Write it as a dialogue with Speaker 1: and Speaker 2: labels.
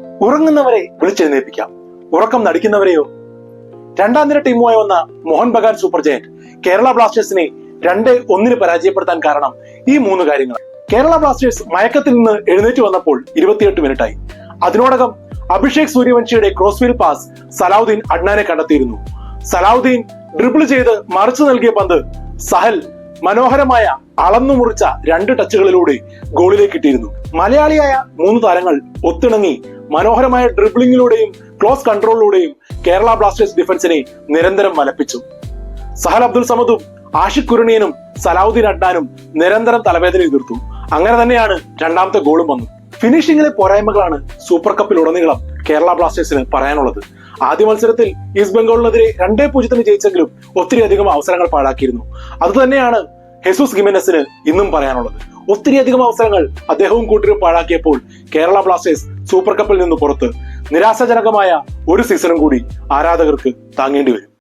Speaker 1: ഉറങ്ങുന്നവരെ വിളിച്ചെഴുന്നേൽപ്പിക്കാം. ഉറക്കം നടിക്കുന്നവരെയോ? രണ്ടാം നിര ടീമുമായി വന്ന മോഹൻ ബഗാൻ സൂപ്പർ ജയന്റ് കേരള ബ്ലാസ്റ്റേഴ്സിനെ രണ്ട് ഒന്നിന് പരാജയപ്പെടുത്താൻ കാരണം ഈ മൂന്ന് കാര്യങ്ങൾ കേരള ബ്ലാസ്റ്റേഴ്സ് മയക്കത്തിൽ നിന്ന് എഴുന്നേറ്റ് വന്നപ്പോൾ ഇരുപത്തിയെട്ട് മിനിറ്റായി. അതിനോടകം അഭിഷേക് സൂര്യവംശിയുടെ ക്രോസ്ഫീൽ പാസ് സലാവുദ്ദീൻ അഡ്നാനെ കണ്ടെത്തിയിരുന്നു. സലാവുദ്ദീൻ ഡ്രിബിൾ ചെയ്ത് മറിച്ചു നൽകിയ പന്ത് സഹൽ മനോഹരമായ അളന്നു മുറിച്ച രണ്ട് ടച്ചുകളിലൂടെ ഗോളിലേക്ക് ഇട്ടിരുന്നു. മലയാളിയായ മൂന്ന് താരങ്ങൾ ഒത്തിണങ്ങി മനോഹരമായ ഡ്രിബ്ലിംഗിലൂടെയും ക്ലോസ് കൺട്രോളിലൂടെയും കേരള ബ്ലാസ്റ്റേഴ്സ് ഡിഫൻസിനെ നിരന്തരം വലപ്പിച്ചു സഹൽ അബ്ദുൽ സമദും ആഷിഖ് കുരുണിയനും സലാവുദ്ദീൻ അഡ്നാനും നിരന്തരം തലവേദന എതിർത്തു. അങ്ങനെ തന്നെയാണ് രണ്ടാമത്തെ ഗോളും വന്നു ഫിനിഷിംഗിലെ പോരായ്മകളാണ് സൂപ്പർ കപ്പിൽ ഉടനീളം കേരള ബ്ലാസ്റ്റേഴ്സിന് പറയാനുള്ളത്. ആദ്യ മത്സരത്തിൽ ഈസ്റ്റ് ബംഗാളിനെതിരെ രണ്ടേ പൂജ്യത്തിന് ജയിച്ചെങ്കിലും ഒത്തിരി അധികം അവസരങ്ങൾ പാഴാക്കിയിരുന്നു. അതുതന്നെയാണ് ഹെസൂസ് ഗിമെനസിന് ഇന്നും പറയാനുള്ളത്. ഒത്തിരിയധികം അവസരങ്ങൾ അദ്ദേഹവും കൂട്ടരും പാഴാക്കിയപ്പോൾ കേരള ബ്ലാസ്റ്റേഴ്സ് സൂപ്പർ കപ്പിൽ നിന്ന് പുറത്ത്. നിരാശാജനകമായ ഒരു സീസണും കൂടി ആരാധകർക്ക് താങ്ങേണ്ടി വരും.